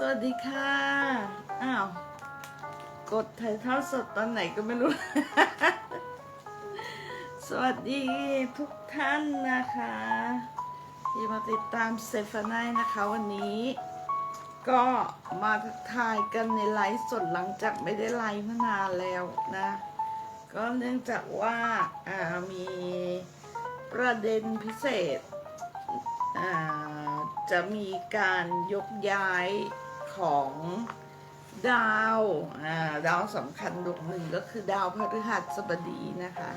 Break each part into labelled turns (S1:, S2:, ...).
S1: สวัสดีค่ะ อ้าว กดถ่ายทอดสดตอนไหนก็ไม่รู้ สวัสดีทุกท่านนะคะ ที่มาติดตามเซฟานายนะคะวันนี้ ก็มาทักทายกันในไลฟ์สดหลังจากไม่ได้ไลฟ์มานานแล้วนะ ก็เนื่องจากว่าามีประเด็นพิเศษจะมีการยกย้าย ของดาวอ่าดาวสำคัญดวงหนึ่งก็คือดาวพฤหัสบดีนะคะ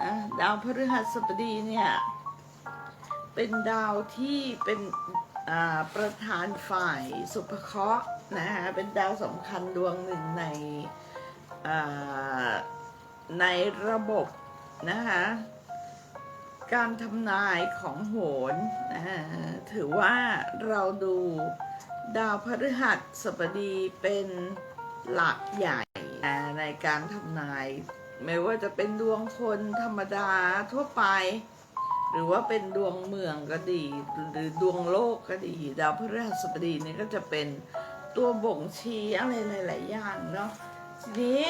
S1: นะดาวพฤหัสบดีเนี่ยเป็นดาวที่เป็นประธานฝ่ายสุภเคราะห์นะคะเป็นดาวสำคัญดวงหนึ่งในในระบบนะคะการทำนายของโหนนะะถือว่าเราดู ดาวพฤหัสบดีเป็นหลักใหญ่ในการทำนาย ไม่ว่าจะเป็นดวงคนธรรมดาทั่วไป หรือว่าเป็นดวงเมืองก็ดี หรือดวงโลกก็ดี ดาวพฤหัสบดีนี่ก็จะเป็นตัวบ่งชี้อะไรหลาย ๆ อย่างเนาะทีนี้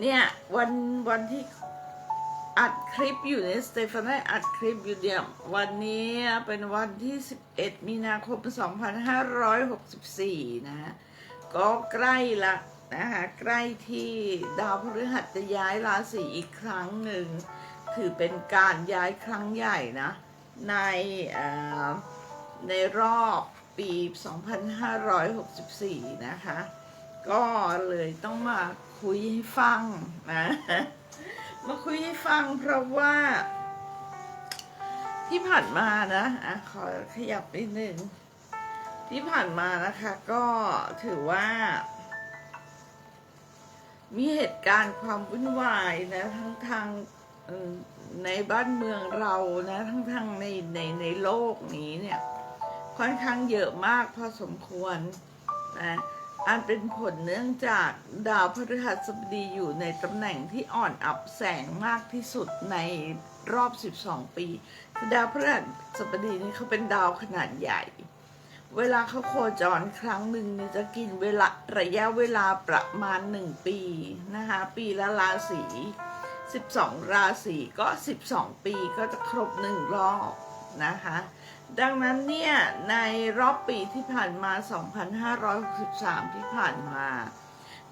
S1: เนี่ยวันวันที่ อัดคลิปอยู่เนี่ยสเตฟานีอัดคลิปอยู่เนี่ยวันนี้เป็นวันที่ 11 มีนาคม 2564 นะฮะก็ใกล้ละนะคะใกล้ที่ดาวพฤหัสจะย้ายราศีอีกครั้งหนึ่ง ถือเป็นการย้ายครั้งใหญ่นะ ในเอ่อในรอบปี 2564 นะคะ ก็เลยต้องมาคุยให้ฟังนะ มาคุยให้ฟังเพราะว่า ที่ผ่านมานะอะขอขยับนิดนึงที่ผ่านมานะคะ ก็ถือว่า มีเหตุการณ์ความวุ่นวายนะทั้งทางในบ้านเมืองเรานะ ทั้งทางในในในโลกนี้เนี่ย ค่อนข้างเยอะมากพอสมควรนะ อันเป็นผลเนื่องจากดาวพฤหัสบดีอยู่ในตำแหน่งที่อ่อนอับแสงมากที่สุดในรอบ 12 ปีดาวพฤหัสบดีนี่เขาเป็นดาวขนาดใหญ่ เวลาเขาโคจรครั้งหนึ่งนี่จะกินเวลาระยะเวลาประมาณ 1 ปีนะคะปีละราศี12 ราศีก็ 12 ปีก็จะครบหนึ่งรอบนะคะ ดังนั้นเนี่ยในรอบปีที่ผ่านมา 2563 ที่ผ่านมา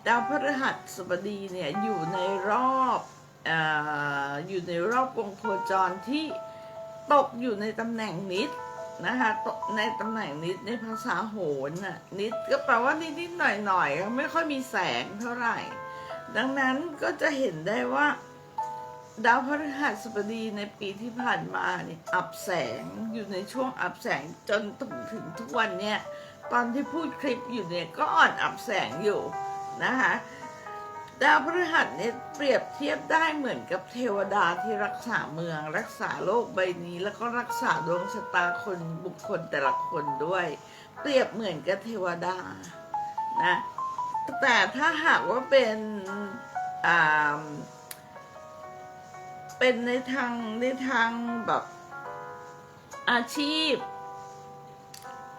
S1: ดาวพฤหัสบดีเนี่ยอยู่ในรอบออยู่ในรอบวงโคจรที่ตกอยู่ในตำแหน่งนิดนะคะในตำแหน่งนิดในภาษาโหรน่ะนิดก็แปลว่านิดๆหน่อยๆไม่ค่อยมีแสงเท่าไหร่ ดังนั้นก็จะเห็นได้ว่า ดาวพฤหัสบดีในปีที่ผ่านมาเนี่ยอับแสงอยู่ในช่วงอับแสงจนถึงถึงทุกวันเนี่ยตอนที่พูดคลิปอยู่เนี่ยก็อ่อนอับแสงอยู่นะคะดาวพฤหัสเนี่ยเปรียบเทียบได้เหมือนกับเทวดาที่รักษาเมือง รักษาโลกใบนี้ แล้วก็รักษาดวงชะตาคนบุคคลแต่ละคนด้วย เปรียบเหมือนกับเทวดานะแต่ถ้าหากว่าเป็นอ่า เป็นในทางในทางแบบอาชีพ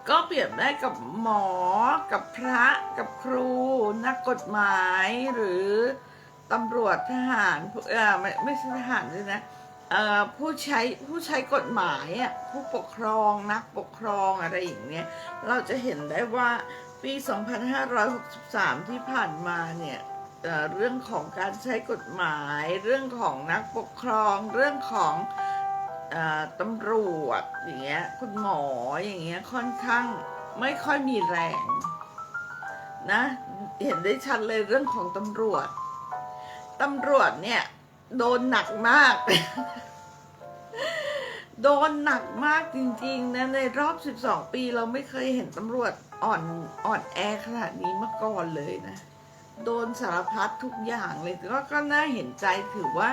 S1: ก็เปรียบได้กับหมอ กับพระ กับครู นักกฎหมายหรือตำรวจทหารผู้เออไม่ไม่ใช่ทหารด้วยนะเอ่อผู้ใช้ผู้ใช้กฎหมายอะผู้ปกครองนักปกครองอะไรอย่างเงี้ยเราจะเห็นได้ว่าปี 2563 ที่ผ่านมาเนี่ย เรื่องของการใช้กฎหมาย เรื่องของนักปกครอง เรื่องของอตำรวจอย่างเงี้ยคุณหมออย่างเงี้ยค่อนข้างไม่ค่อยมีแรงนะเห็นได้ชัดเลยเรื่องของตำรวจตำรวจเนี่ยโดนหนักมาก โดนหนักมากจริงๆนะในรอบ 12 ปีเราไม่เคยเห็นตำรวจอ่อนอ่อนแอขนาดนี้มาก่อนเลยนะ โดนสารพัดทุกอย่างเลยก็ก็น่าเห็นใจถือว่า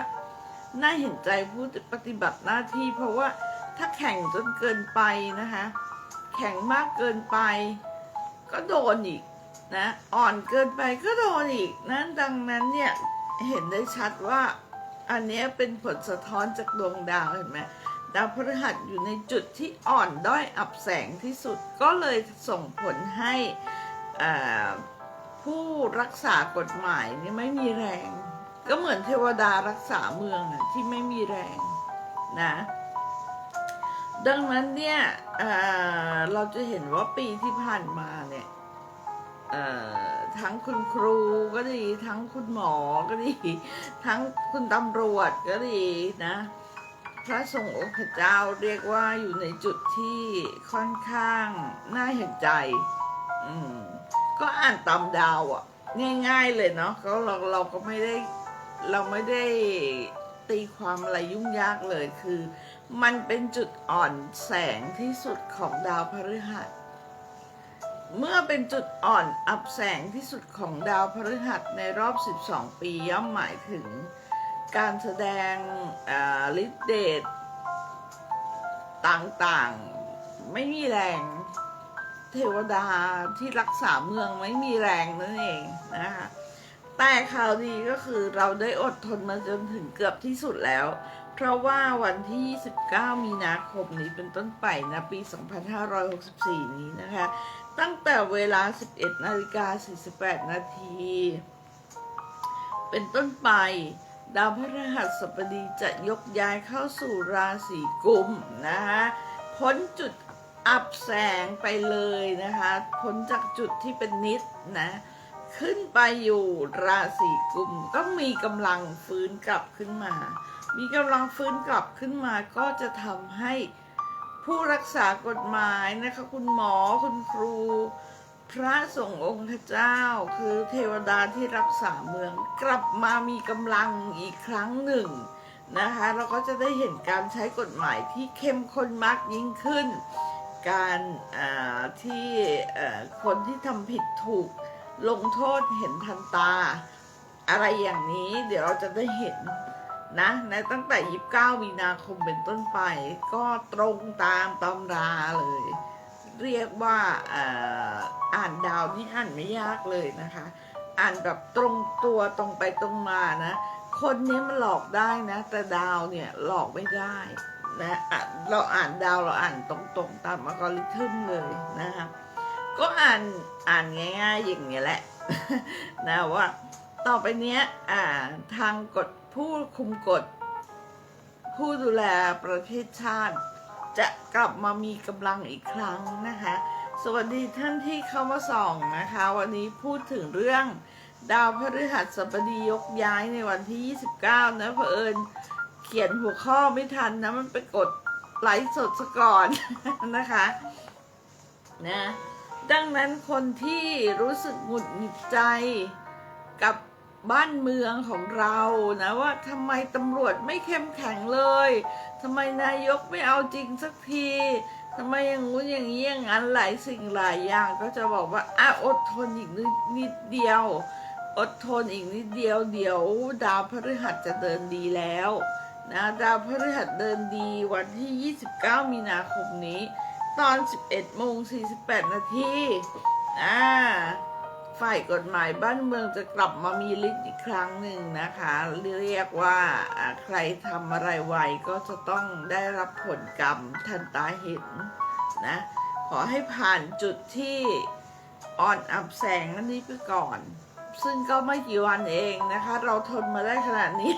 S1: น่าเห็นใจผู้ปฏิบัติหน้าที่ เพราะว่าถ้าแข่งจนเกินไปนะคะ แข่งมากเกินไป ก็โดนอีกนะ อ่อนเกินไปก็โดนอีกนะดังนั้นเนี่ยเห็นได้ชัดว่าอันนี้เป็นผลสะท้อนจากดวงดาวเห็นไหมดาวพฤหัสอยู่ในจุดที่อ่อนด้อยอับแสงที่สุดก็เลยส่งผลให้อ่า ผู้รักษากฎหมายนี่ไม่มีแรง ก็เหมือนเทวดารักษาเมืองอะที่ไม่มีแรงนะ ดังนั้นเนี่ยเเราจะเห็นว่าปีที่ผ่านมาเนี่ยทั้งคุณครูก็ดี ทั้งคุณหมอก็ดี ทั้งคุณตำรวจก็ดีนะ พระสงฆ์องค์พระเจ้าเรียกว่าอยู่ในจุดที่ค่อนข้างน่าเห็นใจ อืม ก็อ่านตามดาวอะ่ะ ง่ายๆเลยเนาะก็เราเราก็ไม่ได้ เราไม่ได้ตีความอะไรยุ่งยากเลยคือ มันเป็นจุดอ่อนแสงที่สุดของดาวพฤหัส เมื่อเป็นจุดอ่อนอับแสงที่สุดของดาวพฤหัสในรอบ 12 ปีย่อมหมายถึงการแสดงฤทธิเดชต่างๆ ไม่มีแรง เทวดาที่รักษาเมืองไม่มีแรงนั่นเองนะคะแต่ข่าวดีก็คือเราได้อดทนมาจนถึงเกือบที่สุดแล้ว เพราะว่าวันที่29มีนาคมนี้เป็นต้นไปนะปี 2564 นี้นะคะ ตั้งแต่เวลา 11นาฬิกา48 นาที เป็นต้นไปดาวพฤหัสบดีจะยกย้ายเข้าสู่ราศีกุมนะคะพ้นจุด อับแสงไปเลยนะคะพ้นจากจุดที่เป็นนิดนะขึ้นไปอยู่ราศีกุมก็มีกำลังฟื้นกลับขึ้นมา มีกำลังฟื้นกลับขึ้นมาก็จะทำให้ผู้รักษากฎหมายนะคะคุณหมอคุณครู พระสงฆ์องค์เจ้า คือเทวดาที่รักษาเมืองกลับมามีกำลังอีกครั้งหนึ่งนะคะ เราก็จะได้เห็นการใช้กฎหมายที่เข้มข้นมากยิ่งขึ้น การที่คนที่ทำผิดถูกลงโทษเห็นทันตา อะไรอย่างนี้เดี๋ยวเราจะได้เห็นนะในตั้งแต่ 29 มีนาคมเป็นต้นไป ก็ตรงตามตำราเลย เรียกว่าอ่าอ่านดาวนี่อ่านไม่ยากเลยนะคะ อ่านแบบตรงตัวตรงไปตรงมานะ คนนี้มันหลอกได้นะ แต่ดาวเนี่ยหลอกไม่ได้ นะะเราอ่านดาวเราอ่านตรงๆตามอัลกอริทึมเลยนะคะก็อ่านอ่านง่าย ๆ อย่างเงี้ยแหละ นะว่า ต่อไปเนี้ยอ่าทางกฎผู้คุมกฎ ผู้ดูแลประเทศชาติ จะกลับมามีกำลังอีกครั้งนะคะ สวัสดีท่านที่เข้ามาส่องนะคะ วันนี้พูดถึงเรื่องดาวพฤหัสบดียกย้ายในวันที่ 29 นะเผอิญ เขียนหัวข้อไม่ทันนะ มันไปกดไลฟ์สดซะก่อนนะคะนะดังนั้นคนที่รู้สึกหงุดหงิดใจกับบ้านเมืองของเรานะว่าทำไมตำรวจไม่เข้มแข็งเลยทำไมนายกไม่เอาจริงสักทีทำไมอย่างงู้นอย่างนี้อย่างนั้นหลายสิ่งหลายอย่างก็จะบอกว่าอะอดทนอีกนิดนิดเดียว อดทนอีกนิดเดียวเดี๋ยวดาวพฤหัสจะเดินดีแล้ว นะดาวพฤหัสเดินดีวันที่ 29 มีนาคมนี้ ตอน 11โมง48 นาทีอ่าฝ่ายกฎหมายบ้านเมืองจะกลับมามีฤทธิ์อีกครั้งหนึ่งนะคะ เรียกว่าใครทำอะไรไว้ก็จะต้องได้รับผลกรรมทันตาเห็นนะ ขอให้ผ่านจุดที่อ่อนอับแสงอันนี้ไปก่อน ซึ่งก็ไม่กี่วันเองนะคะ เราทนมาได้ขนาดนี้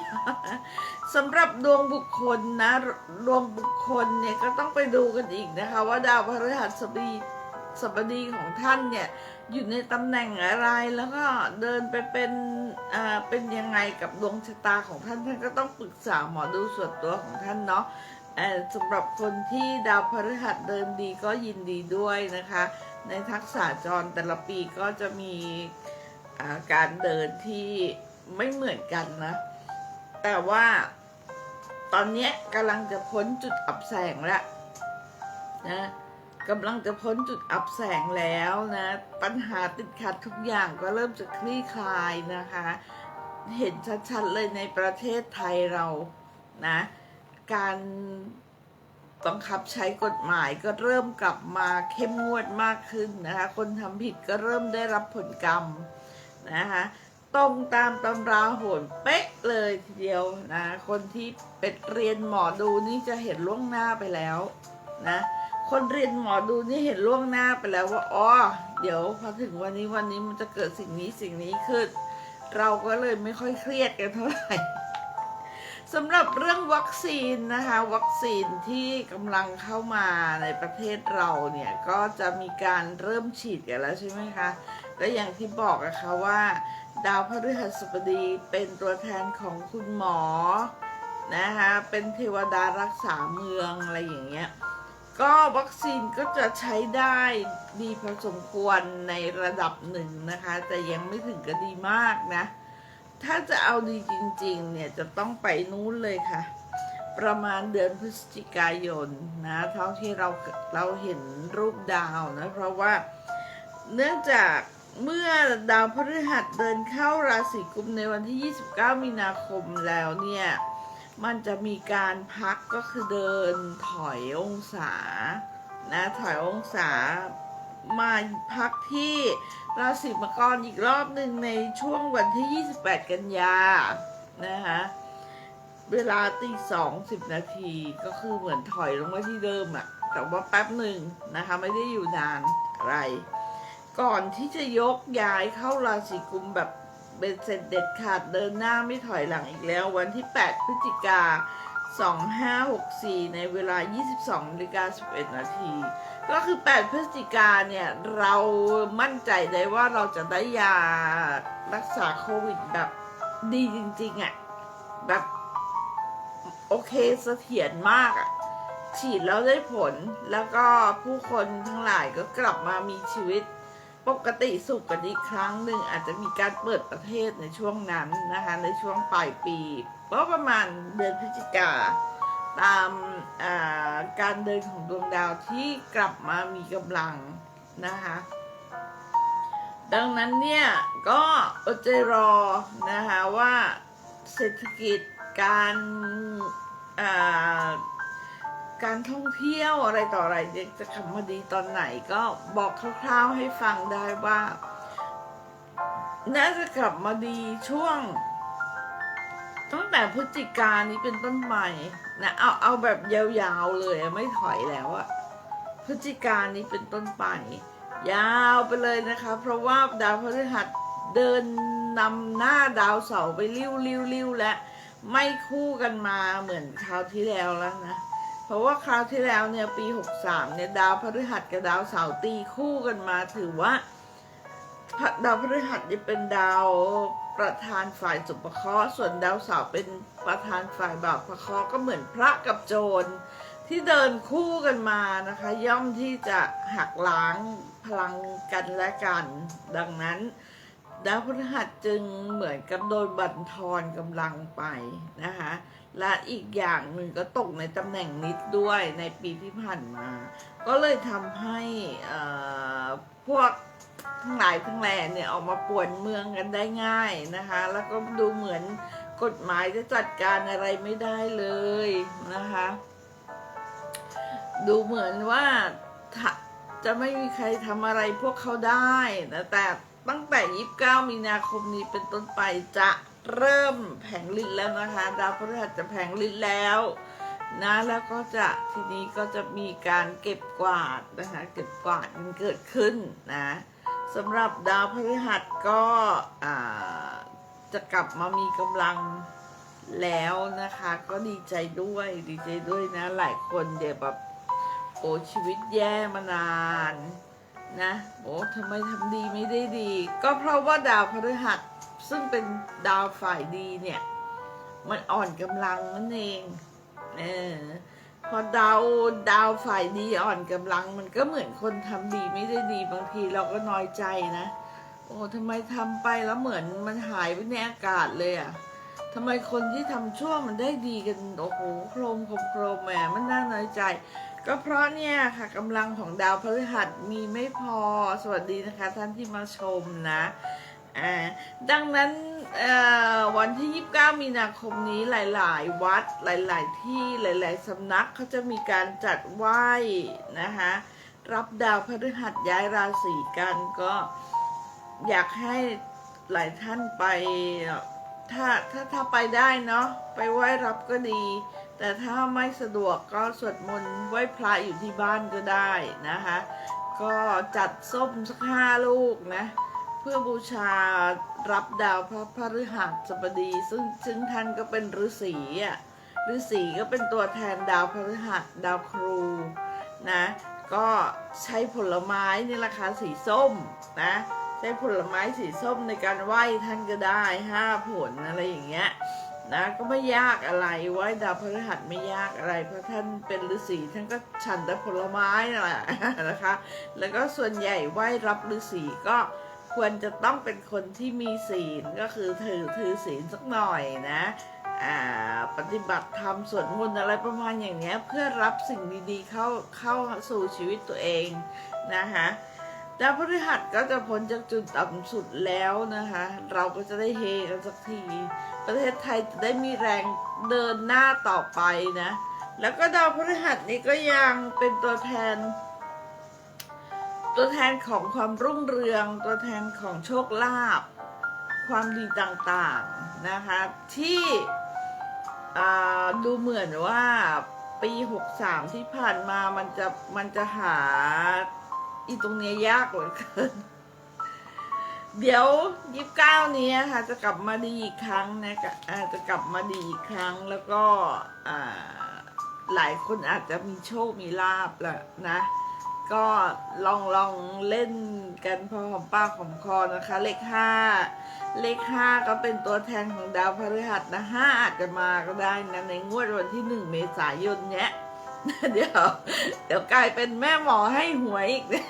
S1: สำหรับดวงบุคคลนะดวงบุคคลเนี่ยก็ต้องไปดูกันอีกนะคะ ว่าดาวพฤหัสบดีสบดีของท่านเนี่ยอยู่ในตำแหน่งอะไรแล้วก็เดินไปเป็นอ่าเป็นยังไงกับดวงชะตาของท่านท่านก็ต้องปรึกษาหมอดูส่วนตัวของท่านเนาะอ่อสำหรับคนที่ดาวพฤหัสเดินดีก็ยินดีด้วยนะคะ ในทักษะจรแต่ละปีก็จะมี การเดินที่ไม่เหมือนกันนะ แต่ว่าตอนนี้กำลังจะพ้นจุดอับแสงแล้วนะกำลังจะพ้นจุดอับแสงแล้วนะ ปัญหาติดขัดทุกอย่างก็เริ่มจะคลี่คลายนะคะ เห็นชัดๆเลยในประเทศไทยเรานะ การบังคับใช้กฎหมายก็เริ่มกลับมาเข้มงวดมากขึ้นนะคะ คนทำผิดก็เริ่มได้รับผลกรรม นะคะตรงตามตำราโหนเป๊ะเลยทีเดียวนะคนที่เป็นเรียนหมอดูนี่จะเห็นล่วงหน้าไปแล้วนะคนเรียนหมอดูนี่เห็นล่วงหน้าไปแล้วว่าอ๋อเดี๋ยวพอถึงวันนี้วันนี้มันจะเกิดสิ่งนี้สิ่งนี้ขึ้น เราก็เลยไม่ค่อยเครียดกันเท่าไหร่สำหรับเรื่องวัคซีนนะคะ วัคซีนที่กำลังเข้ามาในประเทศเราเนี่ย ก็จะมีการเริ่มฉีดกันแล้วใช่ไหมคะ และอย่างที่บอกนะคะว่า ดาวพฤหัสบดีเป็นตัวแทนของคุณหมอนะคะเป็นเทวดารักษาเมืองอะไรอย่างเงี้ยก็วัคซีนก็จะใช้ได้ดีพอสมควรในระดับหนึ่งนะคะ แต่ยังไม่ถึงกับดีมากนะ ถ้าจะเอาดีจริงๆ เนี่ย จะต้องไปนู้นเลยค่ะ ประมาณเดือนพฤศจิกายนนะเท่าที่เราเราเห็นรูปดาวนะ เพราะว่าเนื่องจาก เมื่อดาวพฤหัสเดินเข้าราศีกุมในวันที่ 29 มีนาคมแล้วเนี่ย มันจะมีการพักก็คือเดินถอยองศา นะถอยองศามาพักที่ราศีมังกรอีกรอบหนึ่งในช่วงวันที่ 28 กันยา นะคะเวลาตีสองสิบนาทีก็คือเหมือนถอยลงมาที่เดิมอะแต่ว่าแป๊บหนึ่งนะคะ ไม่ได้อยู่นานอะไร ก่อนที่จะยกย้ายเข้าราศีกุมแบบเป็นเสร็จเด็ดขาดเดินหน้าไม่ถอยหลังอีกแล้ว วันที่ 8 พฤศจิกา 2564 ในเวลา 22นาฬิกา11 นาที ก็คือ 8 พฤศจิกาเนี่ย เรามั่นใจได้ว่าเราจะได้ยารักษาโควิดแบบดีจริงๆอะ่ะ แบบโอเคเสถียรมากอะ่ะ ฉีดแล้วได้ผลแล้วก็ผู้คนทั้งหลายก็กลับมามีชีวิต ปกติสุขกันอีกครั้งหนึ่งอาจจะมีการเปิดประเทศในช่วงนั้นนะคะในช่วงปลายปีก็ประมาณเดือนพฤศจิกาตามาการเดินของดวงดาวที่กลับมามีกำลังนะคะดังนั้นเนี่ยก็อดใจรอนะคะว่าเศรษฐกิจการอ่า การท่องเที่ยวอะไรต่ออะไรเนี่ยจะกลับมาดีตอนไหนก็บอกคร่าวๆให้ฟังได้ว่า น่าจะกลับมาดีช่วง ตั้งแต่พฤศจิกายนนี้เป็นต้นไปนะเอาเอาแบบยาวๆเลยไม่ถอยแล้วอะพฤศจิกายนนี้เป็นต้นไป ยาวไปเลยนะคะ เพราะว่าดาวพฤหัสเดินนำหน้าดาวเสาร์ไปริ้วริ้วริ้วและไม่คู่กันมาเหมือนคราวที่แล้วแล้วนะ เพราะว่าคราวที่แล้วเนี่ยปี 63เนี่ยดาวพฤหัสกับดาวเสาร์ตีคู่กันมาถือว่าดาวพฤหัสนี่เป็นดาวประธานฝ่ายสุภเคราะห์ส่วนดาวเสาร์เป็นประธานฝ่ายบาปเคราะห์ก็เหมือนพระกับโจรที่เดินคู่กันมานะคะ ย่อมที่จะหักล้างพลังกันและกัน ดังนั้นดาวพฤหัสจึงเหมือนกับโดนบั่นทอนกำลังไปนะคะ และอีกอย่างหนึ่งก็ตกในตำแหน่งนิดด้วยในปีที่ผ่านมา ก็เลยทำให้พวกทั้งหลายทั้งแหล่เนี่ยออกมาป่วนเมืองกันได้ง่ายนะคะ แล้วก็ดูเหมือนกฎหมายจะจัดการอะไรไม่ได้เลยนะคะ ดูเหมือนว่าถ้าจะไม่มีใครทำอะไรพวกเขาได้นะแต่ตั้งแต่ 29 มีนาคมนี้เป็นต้นไปจะ เริ่มแผงลินแล้วนะคะ ดาวพฤหัสจะแผงลินแล้วนะแล้วก็จะทีนี้ก็จะมีการเก็บกวาดนะคะเก็บกวาดมันเกิดขึ้นนะสำหรับดาวพฤหัสก็จะกลับมามีกำลังแล้วนะคะ ก็ดีใจด้วยดีใจด้วยนะ หลายคนเดี๋ยวแบบโอ้ชีวิตแย่มานานนะโอ้ทำไมทำดีไม่ได้ดี ก็เพราะว่าดาวพฤหัส ซึ่งเป็นดาวฝ่ายดีเนี่ย มันอ่อนกำลังนั่นเอง เออพอดาวดาวฝ่ายดีอ่อนกำลัง มันก็เหมือนคนทำดีไม่ได้ดีบางทีเราก็น้อยใจนะ โอ้ทำไมทำไปแล้วเหมือนมันหายไปในอากาศเลยอะ่ะทำไมคนที่ทำชั่วมันได้ดีกันโอ้โหโครมโครมโครมแหมมันน่าน้อยใจ ก็เพราะเนี่ยค่ะกำลังของดาวพฤหัสมีไม่พอสวัสดีนะคะ ท่านที่มาชมนะ ดังนั้นวันที่ 29 มีนาคมนี้หลาย ๆ วัดหลาย ๆ ที่หลาย ๆ สำนักเขาจะมีการจัดไหว้นะคะรับดาวพฤหัสย้ายราศีกันก็อยากให้หลายท่านไปถ้าถ้าถ้าไปได้เนาะไปไหว้รับก็ดี แต่ถ้าไม่สะดวกก็สวดมนต์ไหว้พระอยู่ที่บ้านก็ได้นะคะ ก็จัดส้มสักห้าลูกนะ เพื่อบูชารับดาวพระพฤหัสบดี ซึ่งซึ่งท่านก็เป็นฤาษีอะฤาษีก็เป็นตัวแทนดาวพฤหัสดาวครูนะก็ใช้ผลไม้นี่แหละค่ะสีส้มนะใช้ผลไม้สีส้มในการไหว้ท่านก็ได้ห้าผลอะไรอย่างเงี้ยนะก็ไม่ยากอะไรไหว้ดาวพฤหัสไม่ยากอะไร เพราะท่านเป็นฤาษีท่านก็ฉันแต่ผลไม้นั่นแหละนะคะ แล้วก็ส่วนใหญ่ไหว้รับฤาษีก็ ควรจะต้องเป็นคนที่มีศีลก็คือถือถือศีลสักหน่อยนะปฏิบัติธรรมสวดมนต์อะไรประมาณอย่างเนี้ยเพื่อรับสิ่งดีๆเข้าเข้าสู่ชีวิตตัวเองนะคะดาวพฤหัสก็จะพ้นจากจุดต่ำสุดแล้วนะคะ เราก็จะได้เฮกันสักที ประเทศไทยจะได้มีแรงเดินหน้าต่อไปนะ แล้วก็ดาวพฤหัสนี้ก็ยังเป็นตัวแทน ตัวแทนของความรุ่งเรือง ตัวแทนของโชคลาภความดีต่างๆนะคะ ที่ดูเหมือนว่าปี 63 ที่ผ่านมามันจะมันจะหาอีตรงนี้ยากเหลือเกิน เดี๋ยวยี่สิบเก้านี้ค่ะจะกลับมาดีอีกครั้งนะกะอ่าจะกลับมาดีอีกครั้งแล้วก็หลายคนอาจจะมีโชคมีลาบแหละนะ ก็ลองลองเล่นกันพอหอมปากหอมคอนะคะ เลขห้าเลขห้าก็เป็นตัวแทนของดาวพฤหัสนะห้าอาจจะมาก็ได้นะในงวดวันที่หนึ่งเมษายนเนี้ยเดี๋ยว เดี๋ยวกลายเป็นแม่หมอให้หวยอีกเนี่ย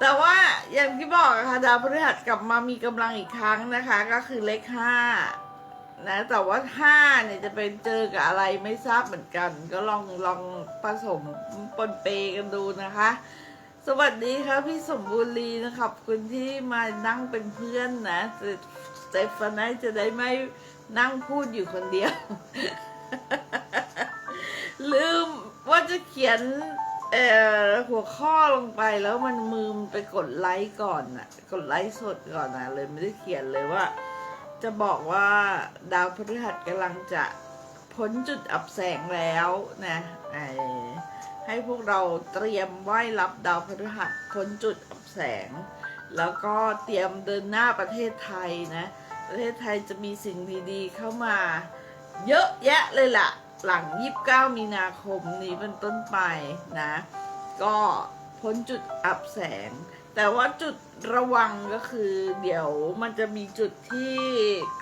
S1: แต่ว่าอย่างที่บอกอะค่ะดาวพฤหัสกลับมามีกำลังอีกครั้งนะคะ ก็คือเลขห้า นะแต่ว่าห้าเนี่ยจะเป็นเจอกับอะไรไม่ทราบเหมือนกัน ก็ลองลองผสมปนเปกันดูนะคะ สวัสดีค่ะพี่สมบูรณ์ลีนะขอบคุณที่มานั่งเป็นเพื่อนนะสเตฟานาจะได้ไม่นั่งพูดอยู่คนเดียว ลืมว่าจะเขียนหัวข้อลงไปแล้วมันมือมไปกดไลค์ก่อนน่ะกดไลค์สดก่อนนะเลยไม่ได้เขียนเลยว่า จะบอกว่าดาวพฤหัสกำลังจะพ้นจุดอับแสงแล้วนะให้พวกเราเตรียมไหว้รับดาวพฤหัสพ้นจุดอับแสง แล้วก็เตรียมเดินหน้าประเทศไทยนะ ประเทศไทยจะมีสิ่งดีๆเข้ามา เยอะแยะเลยล่ะ หลัง 29 มีนาคมนี้เป็นต้นไปนะ ก็พ้นจุดอับแสง แต่ว่าจุดระวังก็คือเดี๋ยวมันจะมีจุดที่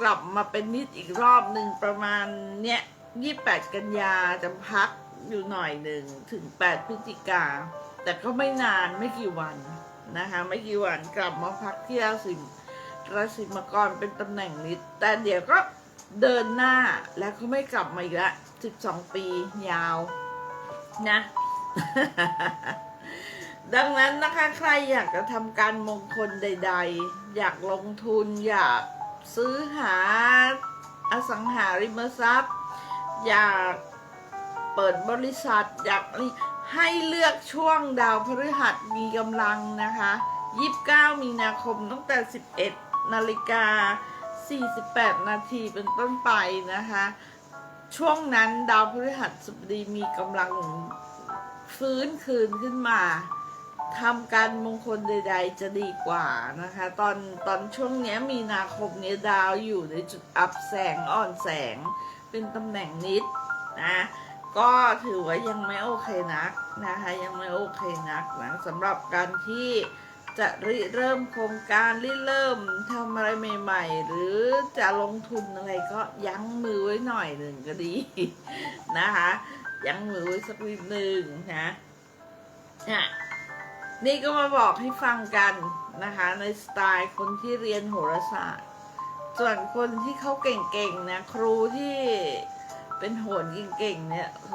S1: กลับมาเป็นนิดอีกรอบหนึ่งประมาณเนี้ย28กันยาจะพักอยู่หน่อยหนึ่งถึง8พฤศจิกา แต่ก็ไม่นานไม่กี่วันนะคะ ไม่กี่วันกลับมาพักที่ราศีราศีมังกรเป็นตำแหน่งนิด แต่เดี๋ยวก็เดินหน้าแล้วก็ไม่กลับมาอีกละ12ปียาวนะ ดังนั้นนะคะใครอยากจะทำการมงคลใด ๆ อยากลงทุนอยากซื้อหาอสังหาริมทรัพย์ อยากเปิดบริษัท อยากให้เลือกช่วงดาวพฤหัสมีกำลังนะคะ29 มีนาคมตั้งแต่ 11 นาฬิกา 48 นาทีเป็นต้นไปนะคะ ช่วงนั้นดาวพฤหัสบดีมีกำลังฟื้นคืนขึ้นมา ทำการมงคลใด ๆ จะดีกว่านะคะ ตอนตอนช่วงเนี้ยมีนาคมเนี้ยดาวอยู่ในจุดอับแสงอ่อนแสง เป็นตำแหน่งนิดนะก็ถือว่ายังไม่โอเคนักนะคะยังไม่โอเคนักนะสำหรับการที่จะริเริ่มโครงการริเริ่มทำอะไรใหม่ ๆ หรือจะลงทุนอะไรก็ยั้งมือไว้หน่อยหนึ่งก็ดีนะคะยั้งมือไว้สักนิดหนึ่งนะเนี่ย นี่ก็มาบอกให้ฟังกันนะคะ ในสไตล์คนที่เรียนโหราศาสตร์ ส่วนคนที่เขาเก่งๆนะครูที่เป็นโหนเก่งๆเนี่ยโห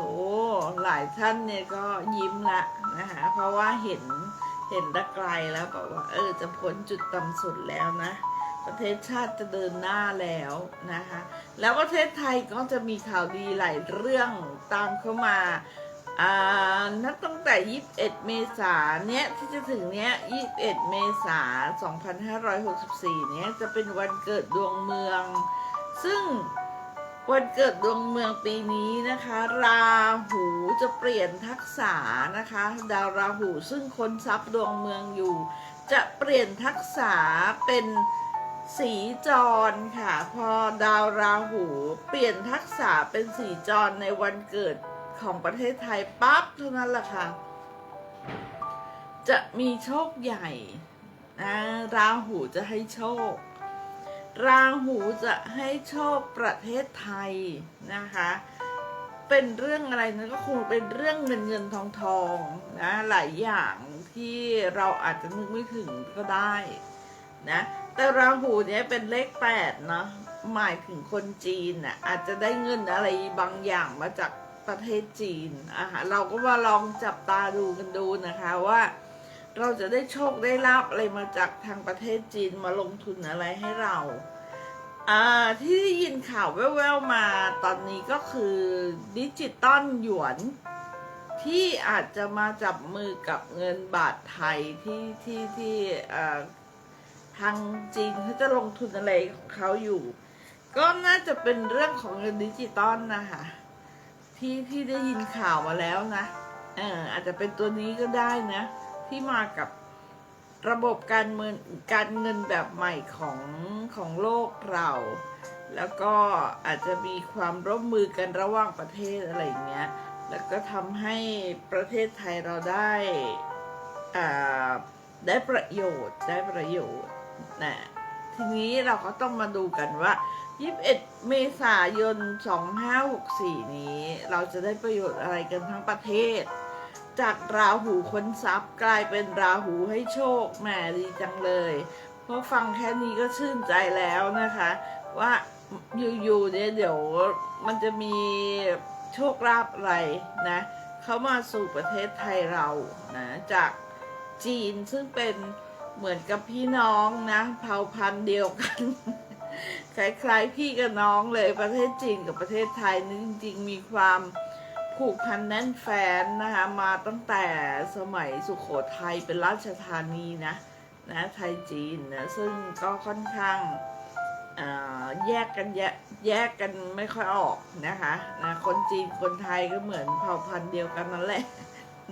S1: หลายท่านเนี่ยก็ยิ้มละนะคะเพราะว่าเห็นเห็นตะไกลแล้วบอกว่า เออจะพ้นจุดต่ำสุดแล้วนะ ประเทศชาติจะเดินหน้าแล้วนะคะ แล้วประเทศไทยก็จะมีข่าวดีหลายเรื่องตามเข้ามา อ่านับตั้งแต่ 21 เมษาเนี้ยที่จะถึงเนี้ย 21 เมษา2564 เนี้ยจะเป็นวันเกิดดวงเมือง ซึ่งวันเกิดดวงเมืองปีนี้นะคะ ราหูจะเปลี่ยนทักษะนะคะ ดาวราหูซึ่งคนทรัพย์ดวงเมืองอยู่ จะเปลี่ยนทักษะเป็นสีจรค่ะ พอดาวราหู เปลี่ยนทักษะเป็นสีจรในวันเกิด ของประเทศไทยปั๊บเท่านั้นแหละค่ะ จะมีโชคใหญ่นะราหูจะให้โชค ราหูจะให้โชคประเทศไทยนะคะ เป็นเรื่องอะไรนะก็คงเป็นเรื่องเงินเงินทองทองนะหลายอย่างที่เราอาจจะนึกไม่ถึงก็ได้นะแต่ราหูเนี่ยเป็นเลขแปดเนาะหมายถึงคนจีนน่ะอาจจะได้เงินอะไรบางอย่างมาจาก ประเทศจีนอะเราก็มาลองจับตาดูกันดูนะคะว่า เราจะได้โชคได้ลาบอะไรมาจากทางประเทศจีนมาลงทุนอะไรให้เราอ่าที่ได้ยินข่าวแว่วๆมาตอนนี้ก็คือดิจิตอลหยวนที่อาจจะมาจับมือกับเงินบาทไทยที่ที่ที่อ่าทางจีนเขาจะลงทุนอะไรของเขาอยู่ ก็น่าจะเป็นเรื่องของเงินดิจิตอลนะคะ ที่ที่ได้ยินข่าวมาแล้วนะเอออาจจะเป็นตัวนี้ก็ได้นะ ที่มากับระบบการเงินการเงินแบบใหม่ของของโลกเรา แล้วก็อาจจะมีความร่วมมือกันระหว่างประเทศอะไรอย่างเงี้ย แล้วก็ทำให้ประเทศไทยเราได้อ่าได้ประโยชน์ได้ประโยชน์นะทีนี้เราก็ต้องมาดูกันว่า 21 เมษายน 2564 นี้ เราจะได้ประโยชน์อะไรกันทั้งประเทศ จากราหูค้นทรัพย์กลายเป็นราหูให้โชคแหมดีจังเลยเพราะฟังแค่นี้ก็ชื่นใจแล้วนะคะ ว่าอยู่ๆเนี่ยเดี๋ยวมันจะมีโชคลาภอะไรนะเข้ามาสู่ประเทศไทยเรานะจากจีนซึ่งเป็นเหมือนกับพี่น้องนะเผ่าพันธุ์เดียวกัน คล้ายๆพี่กับน้องเลยประเทศจีนกับประเทศไทยนี่จริงๆมีความผูกพันแน่นแฟนนะคะมาตั้งแต่สมัยสุขโขทัยเป็นราชธานีนะนะไทยจีนนะซึ่งก็ค่อนข้างแยกกันแยกแยกกันไม่ค่อยออกนะคะนะคนจีนคนไทยก็เหมือนเผ่าพันธุ์เดียวกันนั่นแหละ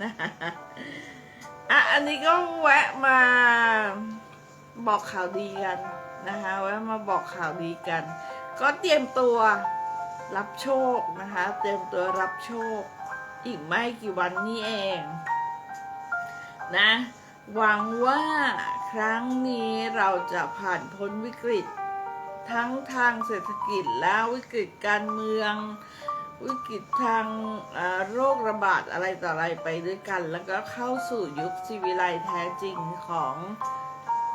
S1: นะคะอะอันนี้ก็แวะมาบอกข่าวดีกัน นะคะแวะมาบอกข่าวดีกัน ก็เตรียมตัวรับโชคนะคะ เตรียมตัวรับโชค อีกไม่กี่วันนี้เอง นะ หวังว่าครั้งนี้เราจะผ่านพ้นวิกฤต ทั้งทางเศรษฐกิจและวิกฤตการเมือง วิกฤตทางโรคระบาดอะไรต่ออะไรไปด้วยกัน แล้วก็เข้าสู่ยุคชีวิไลแท้จริงของ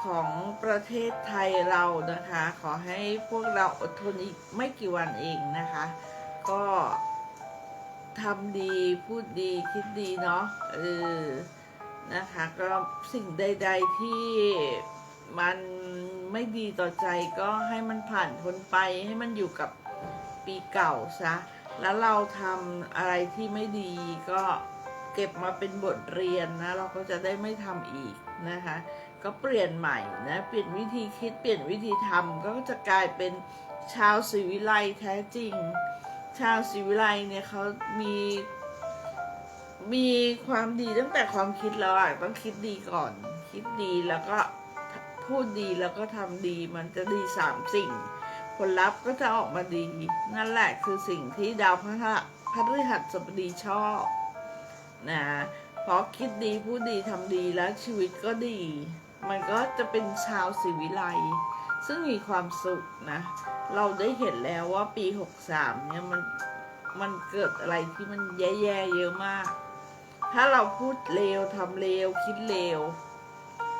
S1: ของประเทศไทยเรานะคะ ขอให้พวกเราอดทนอีกไม่กี่วันเองนะคะ ก็ทำดีพูดดีคิดดีเนาะเออนะคะก็สิ่งใด ๆที่มันไม่ดีต่อใจก็ให้มันผ่านพ้นไปให้มันอยู่กับปีเก่าซะ แล้วเราทำอะไรที่ไม่ดีก็เก็บมาเป็นบทเรียนนะ เราก็จะได้ไม่ทำอีกนะคะ ก็เปลี่ยนใหม่นะเปลี่ยนวิธีคิดเปลี่ยนวิธีทำก็จะกลายเป็นชาวศิวิไลแท้จริง ชาวศิวิไลเนี่ยเขามีมีความดีตั้งแต่ความคิดแล้วอะต้องคิดดีก่อน คิดดีแล้วก็พูดดีแล้วก็ทำดีมันจะดีสามสิ่ง ผลลัพธ์ก็จะออกมาดี นั่นแหละคือสิ่งที่ดาวพระหัสพระฤหัสบดีชอบนะเพราะคิดดีพูดดีทำดีแล้วชีวิตก็ดี มันก็จะเป็นชาวศิวิไลซึ่งมีความสุขนะ เราได้เห็นแล้วว่าปี 63 เนี่ยมันมันเกิดอะไรที่มันแย่ๆเยอะมาก ถ้าเราพูดเลวทำเลวคิดเลว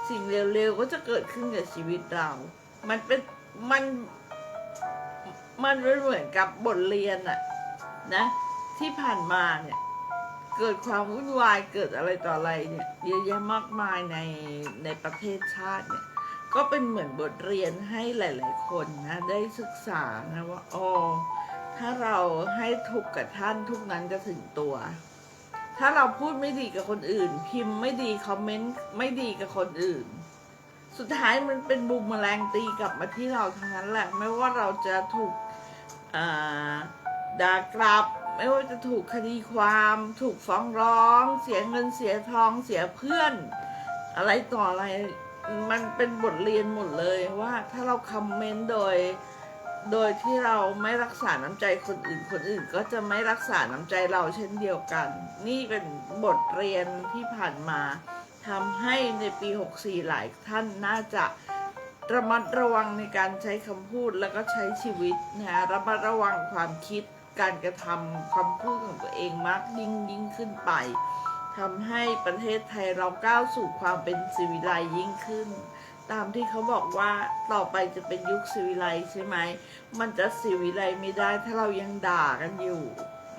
S1: สิ่งเลวๆก็จะเกิดขึ้นกับชีวิตเรา มันเป็นมันมันเป็นเหมือนกับบทเรียนอะนะ ที่ผ่านมาเนี่ย เกิดความวุ่นวายเกิดอะไรต่ออะไรเนี่ยเยอะแยะมากมายในในประเทศชาติเนี่ยก็เป็นเหมือนบทเรียนให้หลาย ๆ คนนะได้ศึกษานะว่าอ๋อถ้าเราให้ทุกกับท่านทุกนั้นจะถึงตัว ถ้าเราพูดไม่ดีกับคนอื่น พิมพ์ไม่ดีคอมเมนต์ไม่ดีกับคนอื่น สุดท้ายมันเป็นบูมแมลงตีกลับมาที่เราทั้งนั้นแหละ ไม่ว่าเราจะถูกอ่าด่ากลับ ไม่ว่าจะถูกคดีความ ถูกฟ้องร้อง เสียเงินเสียทองเสียเพื่อน อะไรต่ออะไร มันเป็นบทเรียนหมดเลยว่าถ้าเราคอมเมนต์โดย โดยที่เราไม่รักษาน้ำใจคนอื่น คนอื่นก็จะไม่รักษาน้ำใจเราเช่นเดียวกัน นี่เป็นบทเรียนที่ผ่านมาทำให้ในปี 64 หลายท่านน่าจะระมัดระวังในการใช้คำพูดแล้วก็ใช้ชีวิตนะฮะระมัดระวังความคิด การกระทำคำพูดของตัวเองมากยิ่งยิ่งขึ้นไปทำให้ประเทศไทยเราก้าวสู่ความเป็นสิวิไลซ์ยิ่งขึ้น ตามที่เขาบอกว่าต่อไปจะเป็นยุคสิวิไลใช่ไหม มันจะสิวิไลไม่ได้ถ้าเรายังด่ากันอยู่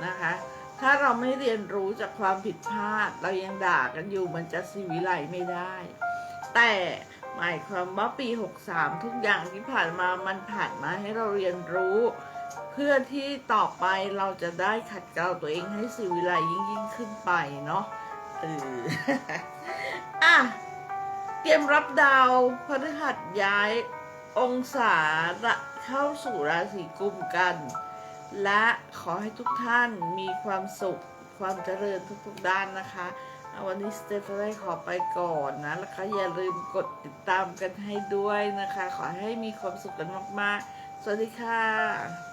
S1: นะคะ ถ้าเราไม่เรียนรู้จากความผิดพลาด เรายังด่ากันอยู่ มันจะสิวิไลไม่ได้ แต่หมายความว่าปี 63 ทุกอย่างที่ผ่านมามันผ่านมาให้เราเรียนรู้ เพื่อที่ต่อไปเราจะได้ขัดเกลาตัวเองให้สิวิไลยิ่งยิ่งขึ้นไปเนาะเอออะเตรียมรับดาวพฤหัสย้ายองศาเข้าสู่ราศีกุมกัน และขอให้ทุกท่านมีความสุขความเจริญทุกๆด้านนะคะวันนี้สเตฟานขอไปก่อนนะ แล้วก็อย่าลืมกดติดตามกันให้ด้วยนะคะ ขอให้มีความสุขกันมากๆ สวัสดีค่ะ